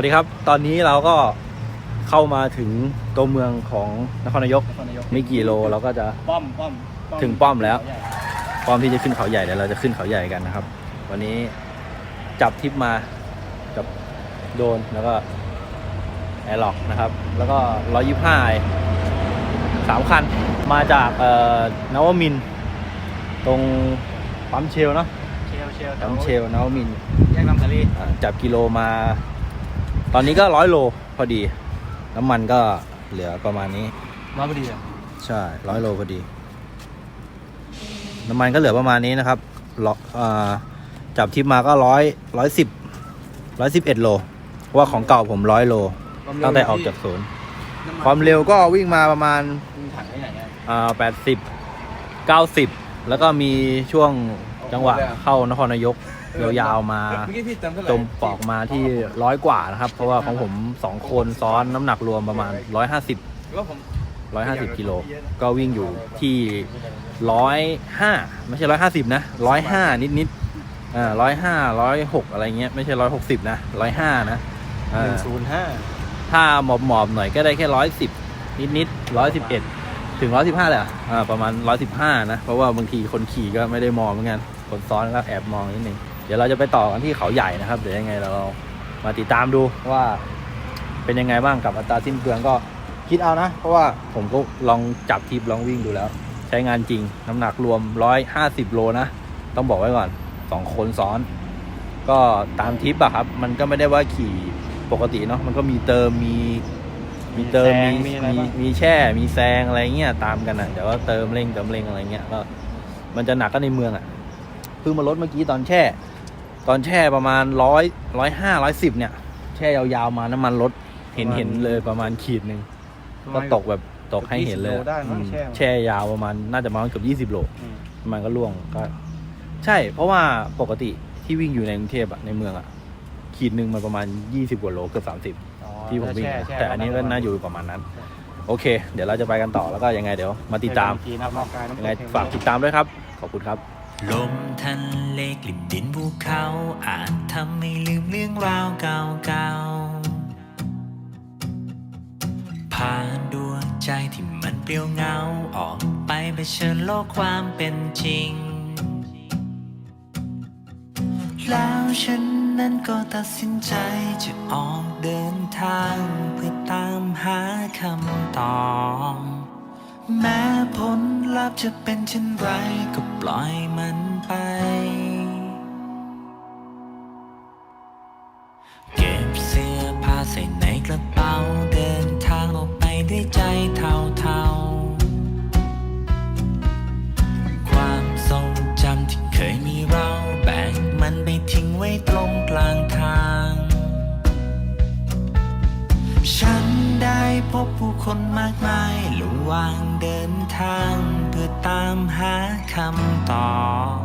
สวัสดีครับ ตอนนี้เราก็เข้ามาถึงตัวเมืองของนครนายกนครนายกไม่กี่โลเราก็จะป้อมป้อมถึงป้อมแล้วพร้อมที่จะขึ้นเขาใหญ่เดี๋ยวเราจะขึ้นเขาใหญ่กันนะครับ วันนี้จับทริปมากับโดรนแล้วก็แอร์ล็อกนะครับ แล้วก็ร้อยยี่ห้าสามคันมาจากเอ่อนวมินทร์ตรงปั๊มเชลเนาะเชลเชลปั๊มเชลนวมินทร์แยกลำทะเลอ่าจับกิโลมา ตอนนี้ก็ร้อยโลพอดี น้ำมันก็เหลือประมาณนี้ ร้อยพอดีเลยใช่ร้อยโลพอดี น้ำมันก็เหลือประมาณนี้นะครับล็อกอ่าจับทริปมาก็ร้อยร้อยสิบร้อยสิบเอ็ดโลเพราะว่าของเก่าผมร้อยโล ตั้งแต่ออกจากศูนย์ความเร็วก็วิ่งมาประมาณมีถังที่ไหนเนี่ยอ่าแปดสิบเก้าสิบแล้วก็มีช่วงจังหวะเข้านครนายก ยาวๆมาเมื่อกี้พี่เติมเท่าไหร่จมปอกมาที่ร้อยกว่านะครับ เพราะว่าของผมสองคนซ้อนน้ำหนักรวมประมาณร้อยห้าสิบหรือว่าผมร้อยห้าสิบกิโลก็วิ่งอยู่ที่ร้อยห้าไม่ใช่ร้อยห้าสิบนะร้อยห้านิดนิดๆอ่าร้อยห้าร้อยหกอะไรเงี้ยไม่ใช่ร้อยหกสิบนะร้อยห้านะหอ่านึ่งศูนย์ห้าถ้าหมอบหมอบๆหน่อยก็ได้แค่ร้อยสิบนิดนิดร้อยสิบเอ็ดถึงร้อยสิบห้าเลยเหรออ่าประมาณร้อยสิบห้านะ เพราะว่าบางทีคนขี่ก็ไม่ได้มองเหมือนกันคนซ้อนก็แอบมองนิดนึงเดี๋ยวเราจะไปต่อกันที่เขาใหญ่นะครับ เดี๋ยวยังไงเรามาติดตามดูว่าเป็นยังไงบ้างกับอัตราสิ้นเปลืองก็คิดเอานะ เพราะว่าผมก็ลองจับทิปลองวิ่งดูแล้ว ใช้งานจริงน้ำหนักรวมร้อยห้าสิบโลนะ ต้องบอกไว้ก่อนสองคนซ้อน ก็ตามทริปอะครับ มันก็ไม่ได้ว่าขี่ปกติเนาะมันก็มีเติมมีมีเติมมีมีอะไรมีบ้างมีแช่มีแซงอะไรเงี้ยตามกันอะเดี๋ยวก็เติมเร่งเติมเร่งอะไรเงี้ยก็มันจะหนักก็ในเมืองอะเพิ่งมาลดเมื่อกี้ตอนแช่ ตอนแช่ประมาณร้อยร้อยห้าร้อยสิบเนี่ย แช่ยาวๆมาน้ำมันลดเห็นเห็นเลยประมาณขีดหนึ่งก็ตกแบบตกให้เห็นเลย20โลได้มั้งอืมแช่มาแช่ยาวประมาณน่าจะประมาณเกือบยี่สิบโลอืมมันก็ล่วงก็ ใช่ เพราะว่าปกติที่วิ่งอยู่ในกรุงเทพอะในเมืองอะขีดหนึ่งมันประมาณยี่สิบกว่าโลเกือบสามสิบอ๋อที่ผมวิ่งแช่อะช่แต่อันนี้ก็น่าอยู่ประมาณนั้น โอเค เดี๋ยวเราจะไปกันต่อแล้วก็ยังไงเดี๋ยว มาติดตามกีน้ำร่างกายน้ำยังไงฝากติดตามด้วยครับ ขอบคุณครับ ลมทะเลกลิ่นดินภูเขาอาจทำให้ลืมเรื่องราวเก่าๆ ผ่านดวงใจที่มันเปลี่ยวเหงาออกไปเผชิญโลกความเป็นจริง แล้วฉันนั้นก็ตัดสินใจจะออกเดินทางเพื่อตามหาคำตอบ แม้ผลลัพธ์จะเป็นเช่นไรก็ปล่อยมันไป เก็บเสื้อผ้าใส่ในกระเป๋าเดินทางออกไปด้วยใจเท่าๆ ความทรงจำที่เคยมีเราแบ่งมันไปทิ้งไว้ตรงกลางทาง ฉันได้พบผู้คนมากมาย วางเดินทางเพื่อตามหาคำตอบ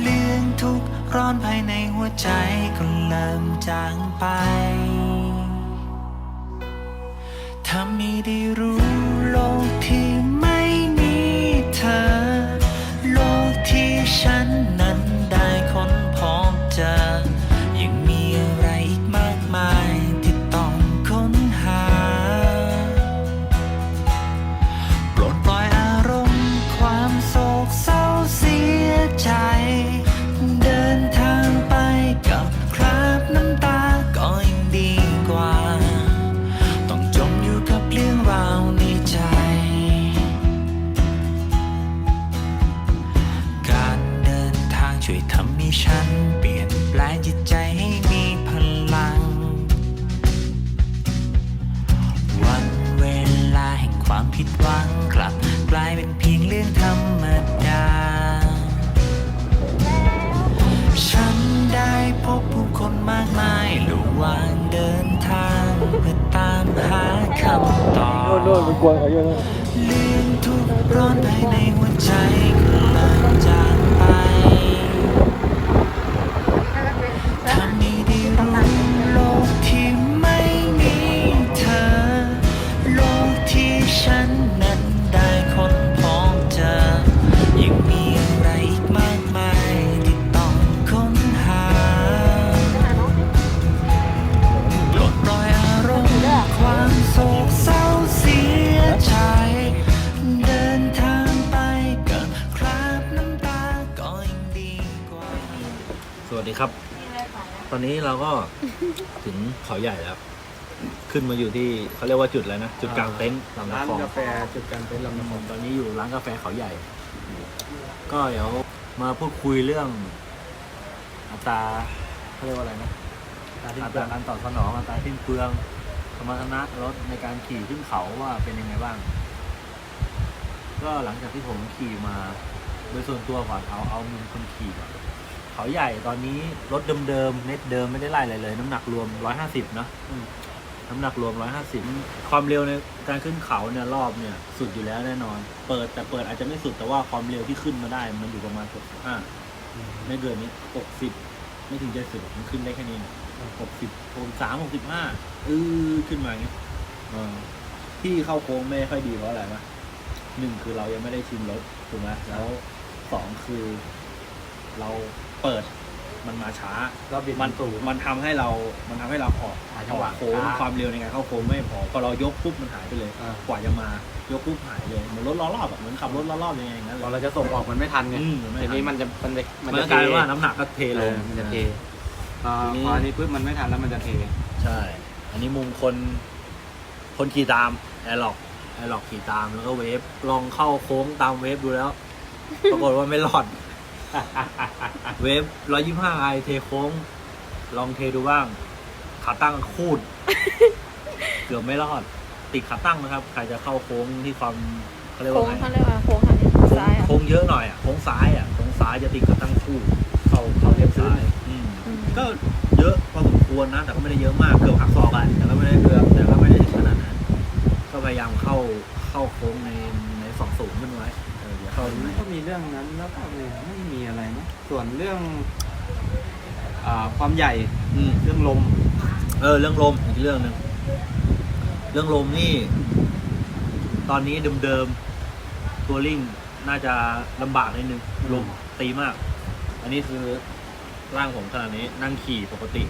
เรื่องทุกร้อนภายในหัวใจก็เริ่มจางไปถ้ามีได้รู้โลกที่ เราก็ถึงเขาใหญ่แล้ว ขึ้นมาอยู่ที่เขาเรียกว่าจุดอะไรนะ จุดกลางเต็นท์ลำร้านน้ำคลองกาแฟจุดกลางเต็นท์ลำน้ำพองตอนนี้อยู่ร้านกาแฟเขาใหญ่ ก็เดี๋ยวมาพูดคุยเรื่อง อัตราเขาเรียกว่าอะไรนะอัตราการตอบสนองอัตราสิ้นเปลืองสมรรถนะรถในการขี่ขึ้นเขาว่าเป็นยังไงบ้าง ก็หลังจากที่ผมขี่มา โดยส่วนตัวก่อนเอาเอามุมคนขี่ก่อน เขาใหญ่ตอนนี้รถเดิมๆเน็ตเดิมไม่ได้ไล่อะไรเลย น้ำหนักรวม150เนอะอืมน้ำหนักรวม150ความเร็วในการขึ้นเขาเนี่ยรอบเนี่ยสุดอยู่แล้วแน่นอน เปิดแต่เปิดอาจจะไม่สุดแต่ว่าความเร็วที่ขึ้นมาได้ มันอยู่ประมาณ65ไม่เกินนี้60ไม่ถึง70มันขึ้นได้แค่นี้นะ60 63 65อือขึ้นมาอย่างเงี้ยเออที่เข้าโค้งไม่ค่อยดีเพราะอะไรวะหนึ่งคือเรายังไม่ได้ชิมรถถูกไหมแล้วสองคือ เราเปิดมันมาช้ารอบบิดมันมันทำให้เรา มันทำให้เราออกหาจังหวะโค้งช้าความเร็วในการเข้าโค้งไม่พอพอเรายกปุ๊บมันหายไปเลย อ่า กว่าจะมายกปุ๊บหายเลยเหมือนรถล้อรอบอะเหมือนขับรถล้อรอบยังไงอย่างนั้นเลพอยเราจะส่งออกมันไม่ทันไงอืมไม่ทัน ทีนี้มันจะมันจะมันก็กลายเป็นว่าน้ำหนักก็เทเทลลงงมันจะเทพอทีนี้พออันนี้ปุ๊บมันไม่ทันแล้วมันจะเท ใช่ อันนี้มุมคน คนขี่ตามแอร์ล็อกแอร์ล็อกขี่ตามแล้วก็เวฟลองเข้าโค้งตามเวฟดูแล้ว ปรากฏว่าไม่รอด เวฟร้อยยี่ห้าไอเทโค้ง ลองเทดูบ้าง ขาตั้งคูด เกือบไม่รอด ติดขาตั้งนะครับ ใครจะเข้าโค้งที่ความเขาเรียกโค้ว่างไงเขาเรียกว่าโค้งทางนี้ซ้ายอะโค้งเยอะหน่อยอะโค้งซ้ายอะโค้งซ้ายจะติดขาตั้งคู่ เข้าเข้าเลนซ้ายอืมอืมก็เยอะพอสมควรนะ แต่ก็ไม่ได้เยอะมาก เกือบหักศอกอะแต่ก็ไม่ได้เกือบแต่ก็ไม่ได้ถึงขนาดนั้นก็พยายามเข้าเข้าโค้งใน นนี้ก็มีเรื่องนั้นแล้วก็ไม่ไม่มีอะไรนะส่วนเรื่องอ่าความใหญ่อืม เรื่องลม เออเรื่องลมอีกเรื่องหนึ่งเรื่องลมนี่ ตอนนี้เดิมๆตัวลิงน่าจะลำบากนิดนึงลมตีมาก อันนี้คือร่างผมขนาดนี้นั่งขี่ปกติ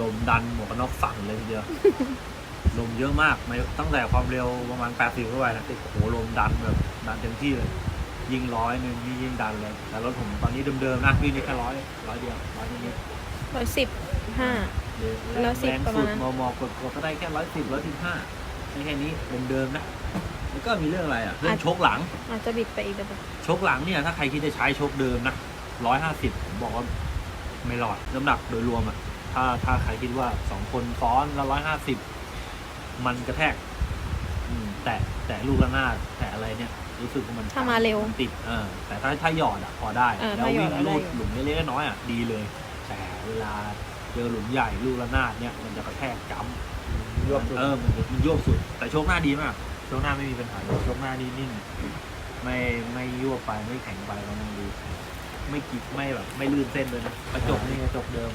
ลมดันหมวกกันน็อกสั่นเลยทีเดียว ลมเยอะมากไม่ตั้งแต่ความเร็วประมาณ 80ขึ้นไปนะโอ้โหลมดันแบบดันเต็มที่เลย ยิงร้อยหนึ่งนี่ยิงดันเลย แต่รถผมตอนนี้เดิมๆนะวิ่งได้แค่ร้อยร้อยเดียวร้อยนิดๆร้อยสิบห้าร้อยสิบแรงประมาสุณดนั้น มอมอกดกดก็ได้แค่ร้อยสิบร้อยสิบห้าแค่นี้เดิมๆนะแล้วก็มีเรื่องอะไรอะเรื่องชกหลัง อาจจะบิดไปอีกแต่แบบชกหลังเนี่ยถ้าใครคิดจะใช้ชกเดิมนะร้อยห้าสิบผมบอกว่าไม่รอดน้ำหนักโดยรวมอะถ้าถ้าใครคิดว่าสองคนซ้อนแล้วร้อยห้าสิบมันกระแทก อืมแต่แต่ลูกระนาดแต่อะไรเนี่ย รู้สึกว่ามันถ้ามาเร็วนติดเออแต่ถ้าถ้าหยอดอะพอได้ เออแล้วถ้าหยอวิ่ดงอะได้ลูดอยู่ หลุมเล็กๆน้อยๆอะดีเลย แต่เวลาเจอหลุมใหญ่ลูกระนาดเนี่ยมันจะกระแทกจ้ำยวบสุด เออมันมันยวบสุด แต่โชคหน้าดีมากโชคหน้าไม่มีปัญหาเลยโชคหน้านี่นิ่งไม่ไม่ยวบไปไม่แข็งไปกำลังดีไม่กิบไม่แบบไม่ลื่นเส้นเลยนะกระจกนี่กระจกเดิม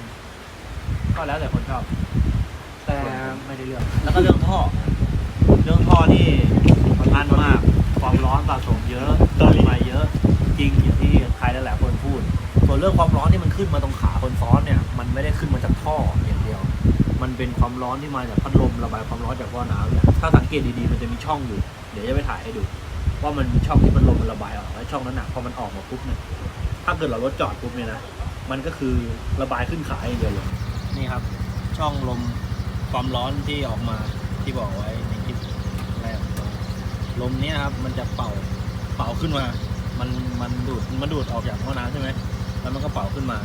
ก็แล้วแต่คนชอบ แต่แต่ไม่ได้เรื่อง แล้วก็เรื่องท่อ เรื่องท่อนี่มันอันมาก ความร้อนสะสมเยอะต้นไม้เยอะ จริงอย่างที่ใครหลายๆคนพูด ส่วนเรื่องความร้อนที่มันขึ้นมาตรงขาคนซ้อนเนี่ย มันไม่ได้ขึ้นมาจากท่ออย่างเดียว มันเป็นความร้อนที่มาจากพัดลมระบายความร้อนจากท่อน้ำเนี่ย ถ้าสังเกตดีๆ มันจะมีช่องอยู่ เดี๋ยวจะไปถ่ายให้ดู ว่ามันมีช่องที่พัดลมมันระบายออกแล้วช่องนั้นหนักพอมันออกมาปุ๊บเนี่ย ถ้าเกิดเรารถจอดปุ๊บเนี่ยนะ มันก็คือระบายขึ้นขาอย่างเดียวเลย นี่ครับ ช่องลมความร้อนที่ออกมาที่บอกไว้ ลมเนี้ยครับ มันจะเป่าเป่าขึ้นมา มันมันดูดมันดูดออกจากท่อน้ำใช่ไหมแล้วมันก็เป่าขึ้นมา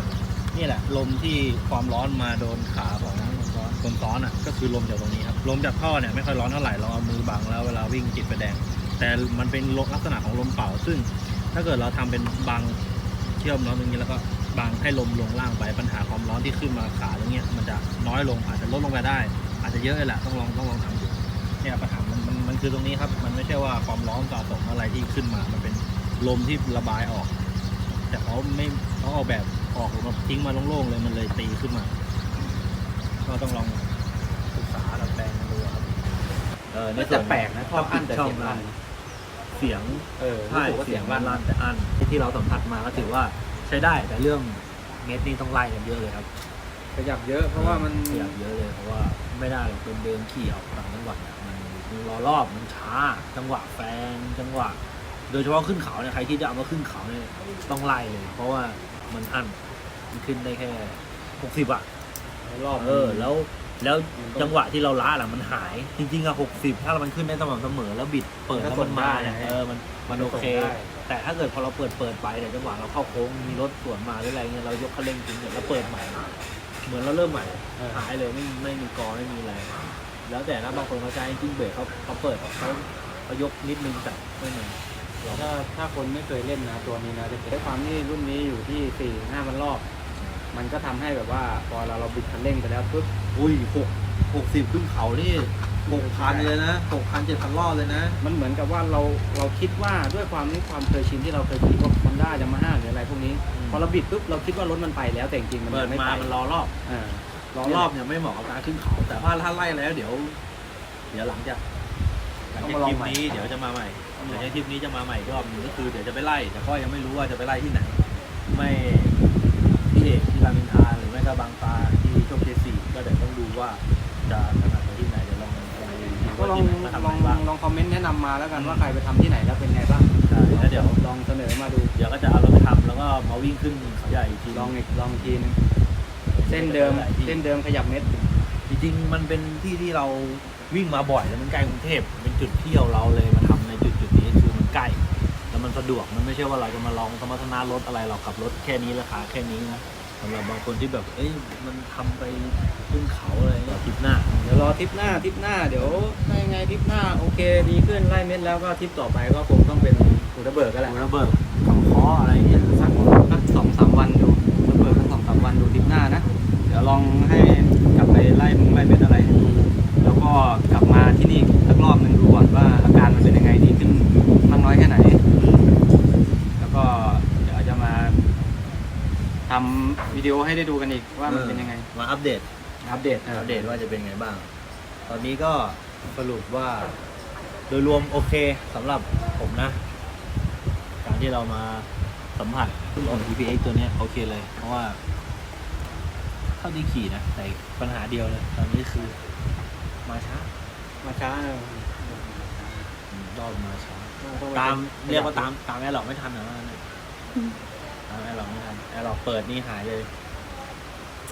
นี่แหละ ลมที่ความร้อนมาโดนขาของคนซ้อนคนซ้อนอะ ก็คือลมจากตรงนี้ครับ ลมจากท่อเนี่ยไม่ค่อยร้อนเท่าไหร่เราเอามือบังแล้วเวลาวิ่งติดไฟแดง แต่มันเป็นลักษณะของลมเป่าซึ่ง ถ้าเกิดเราทำเป็นบังเชื่อมน้องตรงนี้แล้วก็บังให้ลมลงล่างไปปัญหาความร้อนที่ขึ้นมาขาตรงเนี้ยมันจะน้อยลงอาจจะลดลงไปได้ อาจจะเยอะเลยแหละต้องลองต้องลองทำดูเนี่ยปัญหามันมันมัน คือตรงนี้ครับ มันไม่ใช่ว่าความร้อนสะสมอะไรที่ขึ้นมา มันเป็นลมที่ระบายออก แต่เขาไม่เขาออกแบบออกมาทิ้งมาโล่งๆเลยมันเลยตีขึ้นมา ก็ต้องลองศึกษาดัดแปลงกันดูครับเออในน่าส่จะวนแปลกนะท่ออั้นแต่ช่องเสียงลั่นเสียงเออรู้ใช่สึกว่าเสีเสียยงงลั่ลั่นนๆแต่อันที่เราสัมผัสมาก็ถือว่าใช้ได้แต่เรื่องเม็ดนี่ต้องไล่กันเยอะเลยครับขยับเยอะเพราะว่ามันขยับเยอะเลยเพราะว่าไม่ได้หรอกเดินๆขี่ออกต่างจังหวัดเนี่ยมันมัน รอรอบมันช้า จังหวะแฟงจังหวะ โดยเฉพาะขึ้นเขาเนี่ยใครที่จะเอามาขึ้นเขาเนี่ยต้องไล่เลย เพราะว่ามันอั้นมันขึ้นได้แค่หกสิบอะรอบเออแล้วแล้วจังหวะที่เราล้าหลังมันหาย จริงๆอะหกสิบถ้ามันขึ้นได้สม่ำเสมอแล้วบิดเปิดแล้วมันมาเนี่ยเออมันมันโอเค แต่ถ้าเกิดพอเราเปิดเปิดไปเนี่ยจังหวะเราเข้าโค้งมีรถสวนมาหรืออะไรเงี้ยเรายกคันเร่งจริงเนี่ยแล้วเปิดใหม่ เหมือนเราเริ่มใหม่หายเลยไม่ไม่มีกอไม่มีอะไร แล้วแต่นะบางคนเขาใช้จริงเบรกเขาเขาเปิดเขาเขายกนิดนึงแต่ไม่เหมือนถ้าถ้าคนไม่เคยเล่นนะตัวนี้นะจะด้วยความที่รุ่นนี้อยู่ที่สี่ห้าพันรอบ มันก็ทำให้แบบว่าพอเราเราบิดคันเร่งไปแล้วปุ๊บอุ้ยหกหกสิบขึ้นเขานี่หกพันเลยนะหกพันเจ็ดพันรอบเลยนะ มันเหมือนกับว่าเราเราคิดว่าด้วยความที่ความเคยชินที่เราเคยขี่พวกมันด้ายามาฮ่าหรืออะไรพวกนี้อืมพอเราบิดปุ๊บเราคิดว่ารถมันไปแล้วแต่จริงๆมันเปิยัดงไม่มาไปมันรอรอบอ่า รอรอบเนี่ยไม่เหมาะกับการขึ้นเขา แต่ว่าถ้าไล่แล้วเดี๋ยว เดี๋ยวหลังจากหลังจากคลิปนี้เดี๋ยวจะมาใหม่เดี๋ยวจากคลิปนี้จะมาใหม่อีกรอบหนึงก็คือเดี๋ยวจะไปไล่ แต่ก็ยังไม่รู้ว่าจะไปไล่ที่ไหน ไม่ที่เอกที่รามอินทราหรือไม่ก็บางปลาที่โชคชัยสี่ก็เดี๋ยวต้องดูว่าจะถนัดไปที่ไหนเดี๋ยวลองลองดูก็ลองที่ไหนมาทำลอะองไรบ้าง ลองคอมเมนต์แนะนำมาแล้วกันว่าใครไปทำที่ไหนแล้วเป็นไงบ้างใช่แล้วเดี๋ยว ลองเสนอมาดู เดี๋ยวก็จะเอารถไปทำแล้วก็มาวิ่งขึ้นเขาใหญ่อีกทีลองอีกลองอีกทีนึง เส้นเดิมเส้นเดิมขยับเม็ด จริงๆมันเป็นที่ที่เราวิ่งมาบ่อยแล้วมันใกล้กรุงเทพเป็นจุดเที่ยวเราเลยมาทำในจุดจุดๆนี้คือมันใกล้แล้วมันสะดวกมันไม่ใช่ว่าเราจะมาลองสมรรถนะรถอะไรเราขับรถแค่นี้ราคาแค่นี้นะสำหรับบางคนที่แบบ เอ้ย มันทำไปขึ้นเขาอะไรเงี้ยทริปหน้า เดี๋ยวรอทริปหน้าทริปหน้า เดี๋ยวถ้ายังไงทริปหน้าโอเค ดีขึ้นไล่เม็ดแล้วก็ทริปต่อไปก็คงต้องเป็นอูระเบิดก็แหละโอ้ระเบิดขับคออะไรเงี้ยสัก ลองให้กลับไปไล่มึงไล่เม็ดอะไรให้ดูแล้วก็กลับมาที่นี่สักรอบหนึ่งดูก่อนว่าอาการมันเป็นยังไงดีขึ้นมากน้อยแค่ไหน แล้วก็เดี๋ยวจะมาทำวิดีโอให้ได้ดูกันอีกว่ามันเป็นยังไงมาอัปเดต อัปเดตอัปเดตว่าจะเป็นไงบ้าง ตอนนี้ก็สรุปว่า โดยรวมโอเคสำหรับผมนะ การที่เรามาสัมผัสรถ EPX ตัวเนี้ยโอเคเลย เพราะว่าเท่าที่ขี่นะ แต่ปัญหาเดียวเลย ตอนนี้คือ มาช้ามาช้าอืมรอบมาช้าตามเรียกว่าตามตามแอร์หลอกไม่ทันเหรอว่างั้นเนี่ยตามแอร์หลอกไม่ทันแอร์หลอกเปิดนี่หายเลย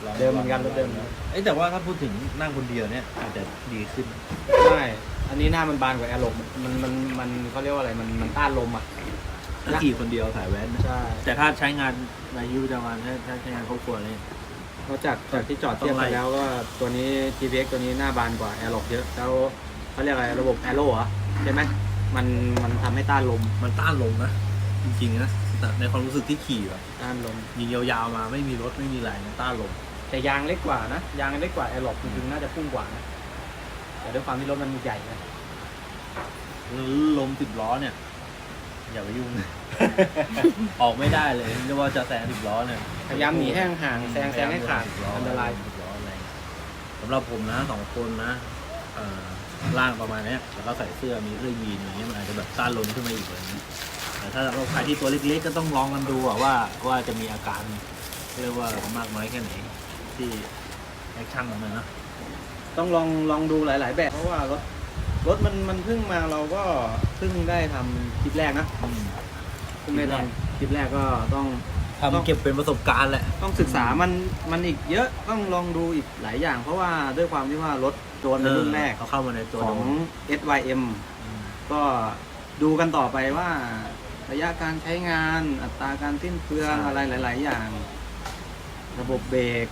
ลงเดิมเหมือนกันรถเดิมเอ้ยแต่ว่าถ้าพูดถึงนั่งคนเดียวเนี่ยอาจจะดีขึ้น ใช่อันนี้หน้ามันบานกว่าแอร์ลมมันมันมันเขาเรียกว่าอะไรมันมันต้านลมอะ ถ้าขี่คนเดียวสายแว้นนะใช่แต่ถ้าใช้งานในชีวิตประจำวันถ้าถ้าใช้งานครอบครัวเนี่ย นอกจากจากที่จอดเทียบไปแล้วก็ตัวนี้ TPX ตัวนี้หน้าบานกว่าแอร์ลเยอะแล้วเขาเรียกอะไรระบบแอโร่เหรอใช่ไหมมันมันทำให้ต้านลมมันต้านลมนะ จริงๆนะแต่ในความรู้สึกที่ขี่แบบต้านลมยิงยาวๆมาไม่มีรถไม่มีอะไรนะต้านลมแต่ยางเล็กกว่านะยางเล็กกว่าแอร์ลจริงๆน่าจะพุ่งกว่านะแต่ด้วยความที่รถมันใหญ่นะลมสิบล้อเนี่ย อย่าไปยุ่ง ออกไม่ได้เลยเรียกว่าจะแซงสิบล้อเนี่ยพยายามหนีให้ห่างๆแซงแซงให้ขาดอันตรายสิบล้ออะไรสำหรับผมนะสองคนนะเอ่อร่างประมาณเนี้ยแล้วก็ใส่เสื้อมีเสื้อยีนอย่างเงี้ยมันอาจจะแบบต้านลมขึ้นมาอีกเลยนะแต่ถ้าเราใครที่ตัวเล็กๆก็ต้องลองกันดูอะว่าว่าจะมีอาการเรียกว่ามากน้อยแค่ไหนที่แอคชั่นของมันนะต้องลองลองดูหลาย ๆ แบบ เพราะว่ารถรถมันมันเพิ่งมาเราก็เพิ่งได้ทำคลิปแรกนะ อืมเพิ่งได้ทำคลิปแรกก็ต้อง ทำเก็บเป็นประสบการณ์แหละ ต้องศึกษามันมันอีกเยอะต้องลองดูอีกหลายอย่าง เพราะว่าด้วยความที่ว่ารถโจนเป็นรุ่นแรกเขาเข้ามาในตัวของโดน SYM อืมก็ดูกันต่อไปว่า ระยะการใช้งานอัตราการสิ้นเปลืองอะไรหลาย ๆ อย่าง ระบบเบรก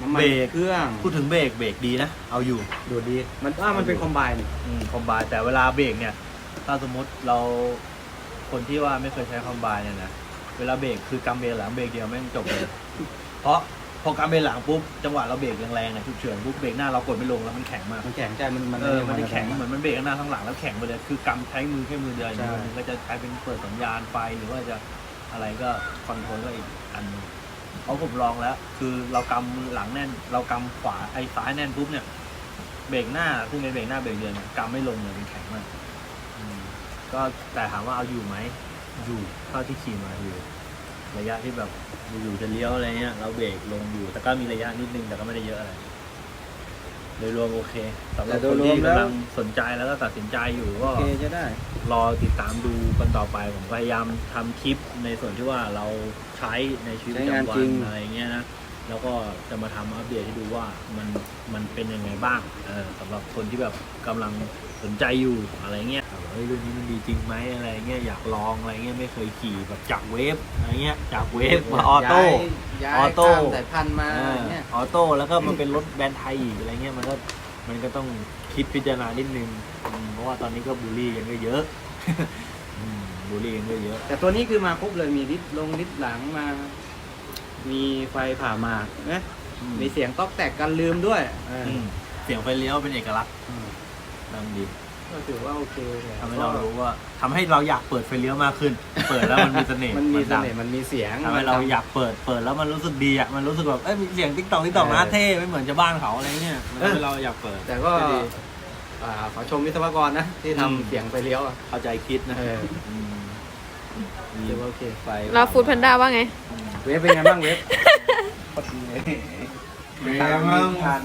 น้ำมันเครื่องพูดถึงเบรกเบรกดีนะ เอาอยู่ดูดีมันอ่ามันเป็นคอมไบน์นี่ อืมคอมไบน์แต่เวลาเบรกเนี่ย ถ้าสมมติเรา คนที่ว่าไม่เคยใช้คอมไบน์เนี่ยนะเวลาเบรกคือกำเบรกหลังเบรกเดียวแม่งจบเลยเพราะพอกำเบรกหลังปุ๊บจังหวะเราเบรกแรงๆเนี่ยฉุกเฉินปุ๊บเบรกหน้าเรากดไม่ลงแล้วมันแข็งมาก มันแข็งใจมันมันเออมันจะแข็งมัเหมือนมันเบรกข้างหน้าข้างหลังแล้วแข็งไปเลยคือกำใช้มือแค่มือเดียวอย่างใช่นี้มันก็จะใช้เป็นเปิดสัญญาณไฟหรือว่าจะอะไรก็คอนโทรลก็อีกอันหนึงเพราะผมลองแล้ว คือเรากำมือหลังแน่น เรากำขวาไอ้ซ้ายแน่นปุ๊บเนี่ยเบรกหน้าซึ่งเป็นเบรกหน้าเบรกเดียวเนี่ยกำไม่ลงเลยมันแข็งมากอืม ก็แต่ถามว่าเอาอยู่ไหมอยู่เท่าที่ขี่มาอยู่ระยะที่แบบอยู่ๆจะเลี้ยวอะไรเงี้ยเราเบรกลงอยู่แต่ก็มีระยะนิดนึงแต่ก็ไม่ได้เยอะอะไรดยรวมโอเคสำหรับแต่โดคยนรวที่มแล้วกำลังสนใจแล้วก็ตัดสินใจอยู่ก็โอเคจะได้ รอติดตามดูกันต่อไปผมพยายามทำคลิปในส่วนที่ว่าเราใช้ในชีวิตประใช้งานจำวัจรินงอะไรเงี้ยนะแล้วก็จะมาทำอัปเดตให้ดูว่ามัน มันเป็นยังไงบ้างเออสำหรับคนที่แบบกำลังสนใจอยู่อะไรเงี้ยเฮ้ยรุ่นนี้มันดีจริงไหมอะไรเงี้ยอยากลองอะไรเงี้ยไม่เคยขี่แบบจากเวฟอะไรเงี้ยจากเวฟมาออโต้ย้ายออโต้ข้ามสายพันธุ์มาเออเนี่ยออโต้แล้วก็มันเป็นรถแบรนด์ไทยอีกอะไรเงี้ยมันก็มันก็ต้องคิดพิจารณานิดนึงอืมเพราะว่าตอนนี้ก็บูลลี่กันก็เยอะอืมบูลลี่กันก็เยอะ แต่ตัวนี้คือมาครบเลยมีลิดลงลิดหลังมา มีไฟผ่าหมากนะ มีเสียงต๊อกแตกกันลืมด้วยเอออืมเสียงไฟเลี้ยวเป็นเอกลักษณ์อืมดังดีก็ถือว่าโอเคเลยทำให้เรารู้ว่าทำให้เราอยากเปิดไฟเลี้ยวมากขึ้น เปิดแล้วมันมีเสน่ห์มันมีเสดังน่ห์มันมีเสียงทำให้เราอยากเปิดเปิดแล้วมันรู้สึกดีอะมันรู้สึกแบบเอ้ยมีเสียงติ๊กตอกติ๊กตอกนะเท่ไม่เหมือนชาวบ้านเขาอะไรเงี้ยมันทำให้เราอยากเปิด แต่ก็ดี อ่าขอชมวิศวกรนะ ที่อืมทำเสียงไฟเลี้ยวอะเข้าใจคิดนะเออมดีถือว่าโอเค ไฟแล้วฟูดแพนด้าว่าไง เวฟเป็นไงบ้างเวฟเป็น ไงบ้าง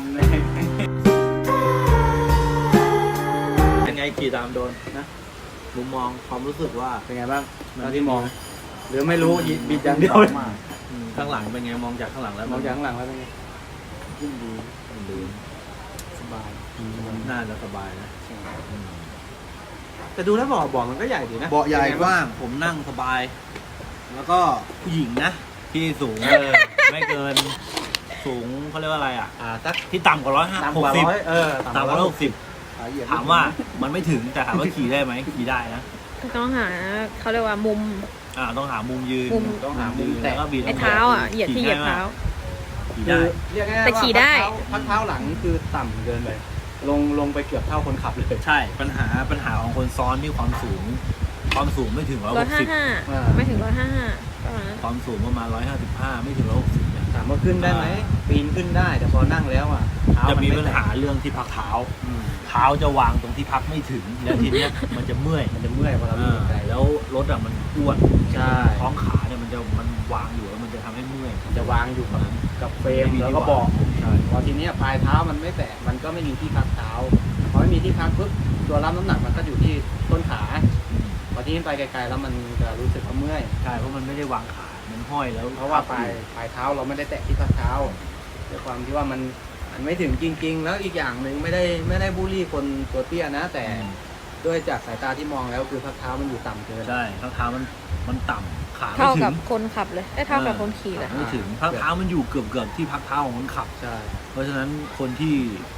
เป็นไงขี่ตามโดนนะมุมมองความรู้สึกว่าเป็นไงบ้างมันตอนที่มอง หรือไม่รู้ยิบิดอย่างเดียวอืมข้างหลังเป็นไงมองจากข้างหลังแล้วมองจากข้างหลังแล้วเป็นไงยิ่งดีมันดีสบายน่าจะสบายนะแต่ดูแล้วเบาะเบาะมันก็ใหญ่ดีนะเบาะใหญ่ป็นไงกบ้ว้างผมนั่งสบาย แล้วก็ผู้หญิงนะที่สูงไม่เกิน สูงเขาเรียกว่าอะไรอะอ่าสักที่ต่ำกว่าร้อยห้าต่ำหกกว่าสิบร้อยเออต่ำกว่าร้อยหกสิบขเหยียบถามว่ามันไม่ถึงแต่ถามว่าขี่ได้ไหมขี่ได้นะต้องหาเขาเรียกว่ามุม อ่าต้องหามุมยืนมุม ต้องหามุมยืนแตะแล้วก็บิดไอ้เท้าอะเหยียดที่เหยียดเท้า ขี่คืได้อเรียกง่ายๆแต่ว่าขี่ได้ พักเท้าพักเท้าหลังคือต่ำเกินไปลงลงไปเกือบเท่าคนขับเลยใช่ปัญหาปัญหาของคนซ้อนที่ความสูง ความสูงไม่ถึงร้อยร้หอยกห้าสิบห้าอ่าไม่ถึงร้อยห้าห้าประมาณนั้นความสูงประมาณร้อยห้าสิบห้าไม่ถึงร้อยหกสิบเนี่ยถามว่าขึ้นได้ไหมปีนขึ้นได้ แต่พอนั่งแล้วอะเท้าจะมีนไปัญหาเรื่องที่พักเท้า อืมเท้าจะวางตรงที่พักไม่ถึง แล้วทีเนี้ยมันจะเมื่อยมันจะเมื่อยพอเราวิ่งไกลแล้วรถอะมันอ้วนใช่ ท้องขาเนี่ยมันจะมันวางอยู่แล้วมันจะทำให้เมื่อย จะวางอยู่กับกับเฟรมไม่มีแล้วที่ก็เบาะวางใช่พอทีเนี้ยปลายเท้ามันไม่แตะมันก็ไม่มีที่พักเท้าพอไม่มีที่พักปุ๊บตัวรับน้ำหนักมันก็อยู่ที่ต้นขาอืมพอที่ไปไกลๆแล้วมันจะรู้สึกว่าเมื่อย ใช่เพราะมันไม่ได้วางขามัน ห้อยแล้วเพราะว่าปลายปลายเท้าเราไม่ได้แตะที่พักเท้าด้วยความที่ว่ามันมันไม่ถึงจริง ๆ แล้วอีกอย่างหนึ่งไม่ได้ไม่ได้บูลลี่คนตัวเตี้ยนะ แต่อืมด้วยจากสายตาที่มองแล้วคือพักเท้ามันอยู่ต่ำเกินใช่ข้างเท้ามันมันต่ำขาไม่เท่าถึกับงคนขับเลยได้ยเท่ากับคนขี่เลยขาไม่ถึงพักเท้ามันอยู่เกือบเกือบๆที่พักเท้าของคนขับ ใช่ เพราะฉะนั้นคนที่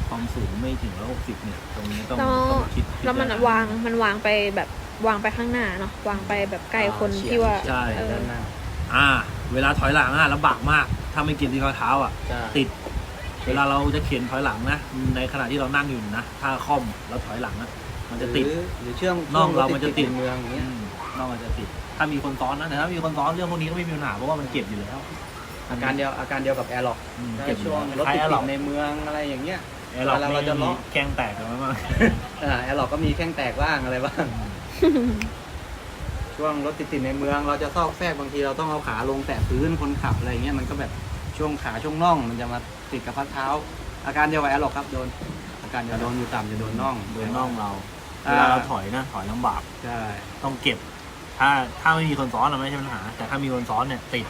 ความสูงไม่ถึงร้อยหกสิบเนี่ย ตรงนี้ต้องแล้วต้องคิดแล้วมันพิจารณวางมันวางไปแบบวางไปข้างหน้าเนาะวางไปแบบใกล้คนที่ว่าใช่ เออ ด้านหน้า อ่า เวลาถอยหลังอะลำบากมาก ถ้าไม่เกินที่ข้อเท้าอะ ใช่ติด เวลาเราจะเข็นถอยหลังนะ ในขณะที่เรานั่งอยู่นะถ้าคล่อมแล้วถอยหลังอะมันจะติด หรือหรือเชื่องน่องเรามันจะติดในเมืองอย่างเงี้ย อืมนอกจากจะติด ถ้ามีคนซ้อนนะแต่ถ้ามีคนซ้อนเรื่องพวกนี้ก็ไม่มีปัญหาเพราะว่ามันเก็บอยู่แล้วอาการเดียวอาการเดียวกับแอร์ล็อกอืมถ้าเก็บอยู่ช่วงแล้วรถคล้ายติดแอร์หรอกๆในเมืองอะไรอย่างเงี้ย แอร์หรอกเวลาเราจะเลาะแกล้งแตกกันมาก อ่าแอร์ล็อกก็มีแข้งแตกบ้างอะไรบ้าง ช่วงรถติดๆในเมือง เราจะซอกแทรกบางทีเราต้องเอาขาลงแตะพื้นคนขับอะไรเงี้ยมันก็แบบช่วงขาช่วงน่อง มันจะมาติดกับพักเท้า อาการเดียวกับแอร์ล็อกครับโดน อาการจะโดนอยู่ต่ำจะโดนน่อง โดนน่องเราเวอ่า ลาเราถอยนะถอยลำบากใช่ต้องเก็บ ถ้าถ้าไม่มีคนซ้อนอะไม่ใช่ปัญหา แต่ถ้ามีคนซ้อนเนี่ยติด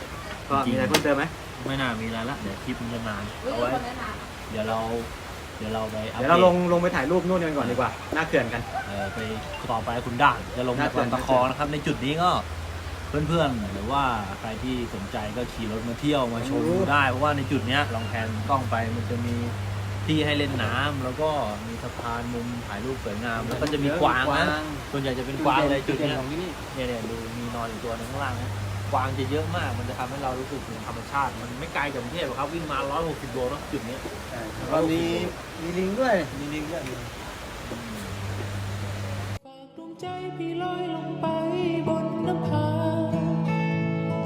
ก็มีอะไรเพิ่มเติมไหมไม่น่ามีอะไรละเดี๋ยวคลิปมันจะนานเอาไว้ เดี๋ยวเราเดี๋ยวเราไปอัปเดี๋ยวเดเราลตงลงไปถ่ายรูปนู่นกันก่อนดีกว่า หน้าเขื่อนกัน เออไปต่อไปคุณด่านจะลงน่าจากเกินลำตะคองนะครับ ในจุดนี้ก็เพื่อนๆ หรือว่าใครที่สนใจก็ขี่รถมาเที่ยวมาชมดูได้ เพราะว่าในจุดเนี้ยลองแพนกล้องไปมันจะมีที่ให้เล่นน้ำแล้วก็มีสะพานมุมถ่ายรูปสวยงาม แล้วก็จะมีกวางนะส่วนใหญ่จะเป็นกวางเลยจุดเนี้ยของที่นี่เนี่ยเนี่ยดูมีนอนอยู่ตัวหนึงข้างล่างนะ กวางจะเยอะมาก มันจะทำให้เรารู้สึกถึงธรรมชาติ มันไม่ไกลจากกรุงเทพหรอกครับ วิ่งมา 160 โลเนอะจุดนี้แล้วก็มีมีลิงด้วยมีลิงด้วยมีฝากดวงใจพี่ลอยลงไปบนน้ำพา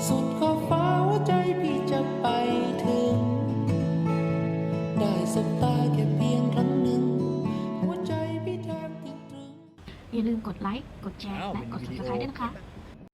สุดขอบฟ้าหัวใจพี่จะไปถึง ได้สบตาแค่เพียงครั้งหนึ่ง หัวใจพี่แทบติดตรึง อย่าลืมกดไลค์ กดแชร์ และกด subscribe ด้วยนะคะ